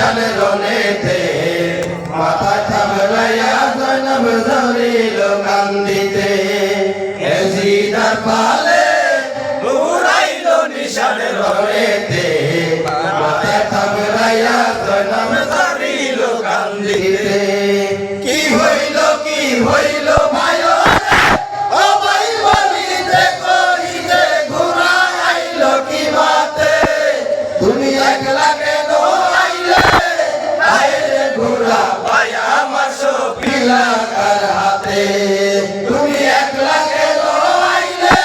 শান রনেতে মাথা থামলাইয়া জনম ধরিল কান্দিতে। এজিদার পালে মুরাইল নিশান রনেতে কার হাতে। তুমি একলা গেল আইলে?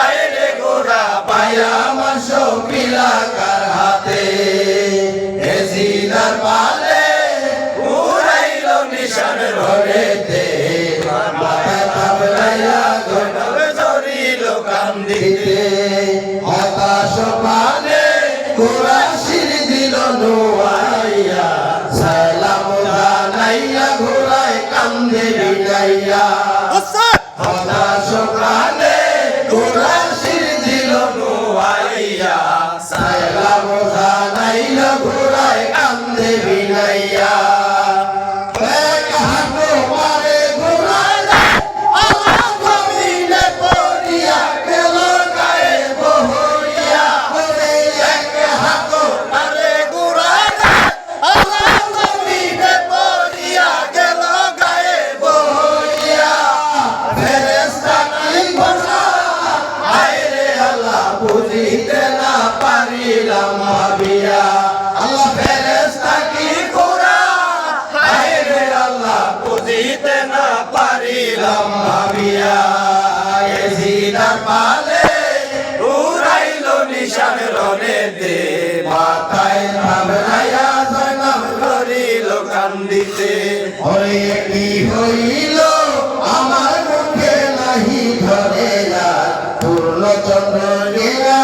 আইরে গোড়া পায়া আমার সপিলা কার হাতে হেজিনার পালে উড়াইল নিশান ধরেতে মাথা থাপলাইয়া ঘটল জড়িল কান্দিতে। হতাশ পালে গোড়া ஐயா নিশান পালে উড়াইল নিশান রনে দে, মাথায় নাম নাইয়া জয়নাম ধরিল কান্দিতে। ওরে কি হইল? আমার মুখে নাহি ধরে পূর্ণচন্দ্র গেরা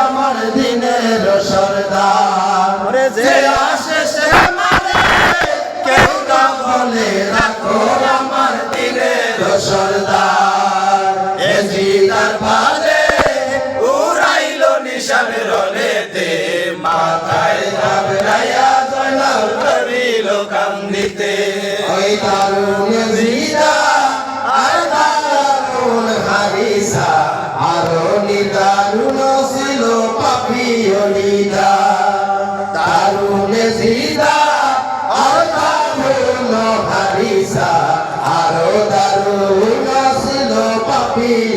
দিও নিদা দারুল সিদা আর দারুল হারিসা পাপী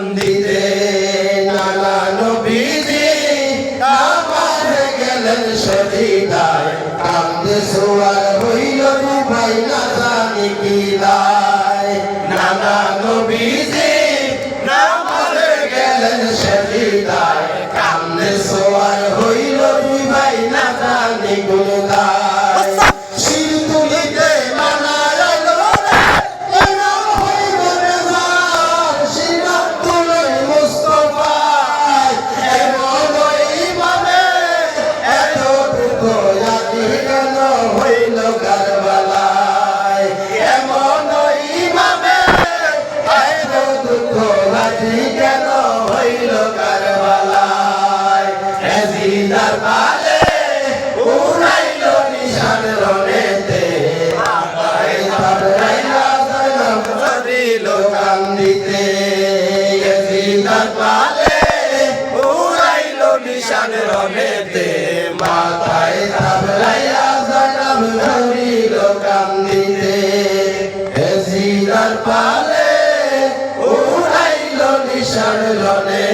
মন্দিরে নানা নবীজি আবার গেলেন সজিদায় কান্দে সোয়ার হইল ভাই না জানি কি রায় নানা নবীজি নামার গেলেন সজিদায় কান্দে সোয়ার হইল ভাই না জানি গুলো লনেতে মাথায় তাবলাইয়া জয়নাব ধরিল কান্দিতে এসিদার পালে উড়াইল নিশান লনে